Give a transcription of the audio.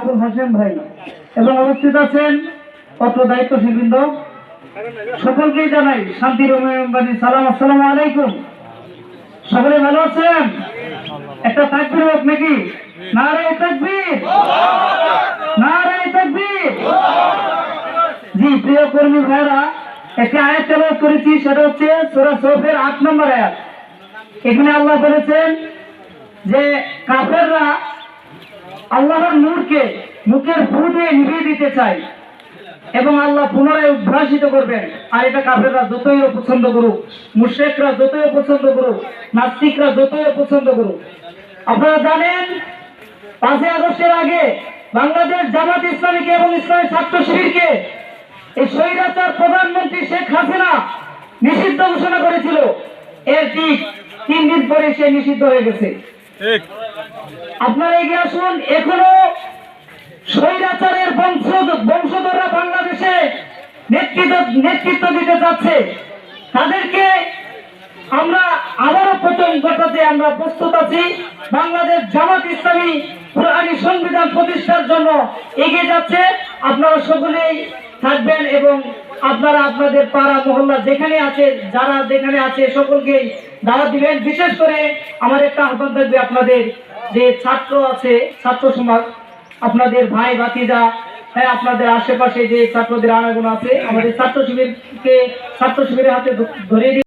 আবুল হাসেম ভাই। এবং উপস্থিত আছেন পত্র দায়িত্বশীল বৃন্দ সকলকেই জানাই শান্তি রহমানি সালাম। আসসালামু আলাইকুম। সকলে ভালো আছেন? একটা তাকবির হোক নাকি? নারে তাকবীর। তাকবীর। জি, প্রিয় কর্মী ভাইরা, একটি আয়াত করেছি, সেটা হচ্ছে নম্বর আয়াত। এখানে আল্লাহ বলেছেন যে কাফেররা আল্লাহর নূরকে মুখের ফু দিয়ে নিভিয়ে দিতে চায় এবং আল্লাহ পুনরায় উদ্ভাসিত করবেন। আর এটা কাফেররা যতই পছন্দ করুক মুশেকরা যতই পছন্দ করুক, নাস্তিকরা যতই পছন্দ করুক। আপনারা জানেন, পাঁচই আগস্টের আগে বাংলাদেশ জামাত ইসলামীকে এবং ইসলামী ছাত্র শিবিরকে এই স্বৈরাচার প্রধানমন্ত্রী শেখ হাসিনা নিষিদ্ধ ঘোষণা করেছিল। এর ঠিক তিন দিন পরে সে নিষিদ্ধ হয়ে গেছে। আপনারা এগিয়ে আসুন, এখনও স্বৈরাচারের বংশধররা বাংলাদেশে নেতৃত্ব নেতৃত্ব দিতে চাচ্ছে তাদেরকে আমরা আবারও ঘটাতে আমরা প্রস্তুত আছি। বাংলাদেশ জামাত ইসলামী সংবিধান প্রতিষ্ঠার জন্য এগিয়ে যাচ্ছে। আপনারা সকলেই থাকবেন এবং আপনারা আপনাদের পাড়া, মহল্লা যেখানে আছে, যারা যেখানে আছে, সকলকেই দাওয়াত দিবেন। বিশেষ করে আমার একটা আহ্বান থাকবে আপনাদের যে ছাত্র আছে, ছাত্র সমাজ, আপনাদের ভাই বাতিদা হ্যাঁ আপনাদের আশেপাশে যে ছাত্রদের আনাগুন আছে, আমাদের ছাত্র শিবিরকে ছাত্র শিবিরের হাতে দিন।